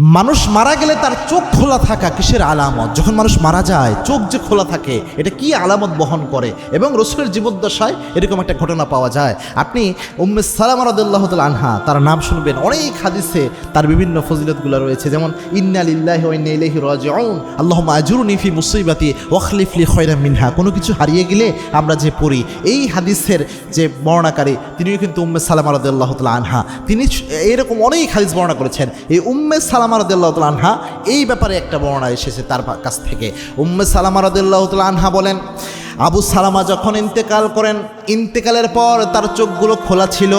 মানুষ মারা গেলে তার চোখ খোলা থাকা কিসের আলামত? যখন মানুষ মারা যায়, চোখ যে খোলা থাকে, এটা কি আলামত বহন করে? এবং রসুলের জীবদ্দশায় এরকম একটা ঘটনা পাওয়া যায়। আপনি উম্মে সালাম রদুল্লাহ আনহা, তার নাম শুনবেন। অনেক হাদিসে তার বিভিন্ন ফজিলতগুলো রয়েছে। যেমন, ইন্না লিল্লাহি ওয়া ইন্না ইলাইহি রাজিউন। আল্লাহুম্মা আজুরনি ফি মুসিবাতি ওয়াখলিফলি খয়রাম মিনহা। কোনো কিছু হারিয়ে গেলে আমরা যে পড়ি, এই হাদিসের যে বর্ণাকারী, তিনিও কিন্তু উম্মে সালামা রদুল্লাহ আনহা। তিনি এরকম অনেক হাদিস বর্ণনা করেছেন। এই উম্মে সালামা রদুল্লাহ আনহা, এই ব্যাপারে একটা বর্ণনা এসেছে তার কাছ থেকে। উম্মে সালামা রদুল্লাহ আনহা বলেন, আবু সালামা যখন ইন্তেকাল করেন, ইন্তেকালের পর তার চোখগুলো খোলা ছিল,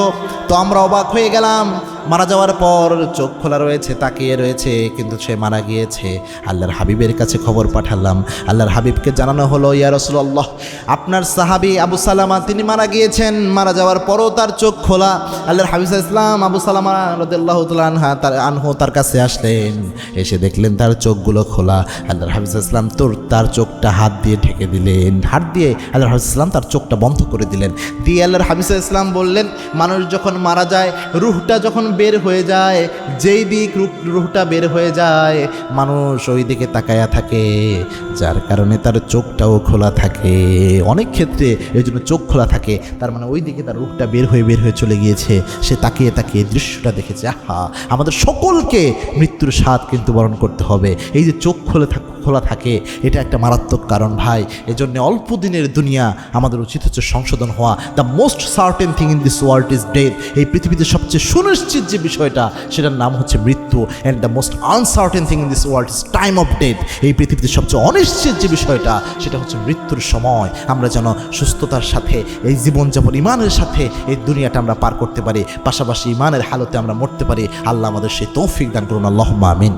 তো আমরা অবাক হয়ে গেলাম। মারা যাওয়ার পর চোখ খোলা রয়েছে, তাকিয়ে রয়েছে, কিন্তু সে মারা গিয়েছে। আল্লাহর হাবিবের কাছে খবর পাঠালাম। আল্লাহর হাবিবকে জানানো হলো, ইয়া রসুল্লাহ আপনার সাহাবি আবু সালামা, তিনি মারা গিয়েছেন। মারা যাওয়ার পরও তার চোখ খোলা। আল্লাহর হাবিব ইসলাম আবু সালামা রদুল্লাহ আনহা, তার, আনহু তার কাছে আসলেন। এসে দেখলেন তার চোখগুলো খোলা। আল্লাহর হাফিজ ইসলাম তোর, তার চোখটা হাত দিয়ে ঢেকে দিলেন। হাত দিয়ে আল্লাহর হাফিজ ইসলাম তার চোখটা বন্ধ করে দিলেন। দিয়ে আল্লাহর হাফিজ ইসলাম বললেন, মানুষ যখন মারা যায়, রুহটা যখন বের হয়ে যায়, যেই দিক রুহ- রুহটা বের হয়ে যায়, মানুষ ওই দিকে তাকায়া থাকে, যার কারণে তার চোখটাও খোলা থাকে। অনেক ক্ষেত্রে এই জন্য চোখ খোলা থাকে, তার মানে ওই দিকে তার রুহটা বের হয়ে বের হয়ে চলে গিয়েছে। সে তাকিয়ে তাকিয়ে দৃশ্যটা দেখেছে, আহা! আমাদের সকলকে মৃত্যুর স্বাদ কিন্তু বরণ করতে হবে। এই যে চোখ খুলে থাক খোলা থাকে, এটা একটা মারাত্মক কারণ ভাই। এজন্য অল্প দিনের দুনিয়া আমাদের উচিত হচ্ছে সংশোধন হওয়া। The most certain thing in this world is death এই পৃথিবীতে সবচেয়ে সুনিশ্চিত যে বিষয়টা, সেটার নাম হচ্ছে মৃত্যু। And the most uncertain thing in this world is time of death এই পৃথিবীতে সবচেয়ে অনিশ্চিত যে বিষয়টা, সেটা হচ্ছে মৃত্যুর সময়। আমরা যেন সুস্থতার সাথে, এই জীবনযাপন ইমানের সাথে, এই দুনিয়াটা আমরা পার করতে পারি। পাশাপাশি ইমানের হালতে আমরা মরতে পারি। আল্লাহ আমাদের সেই তৌফিক দান করুন। আল্লাহ আমিন।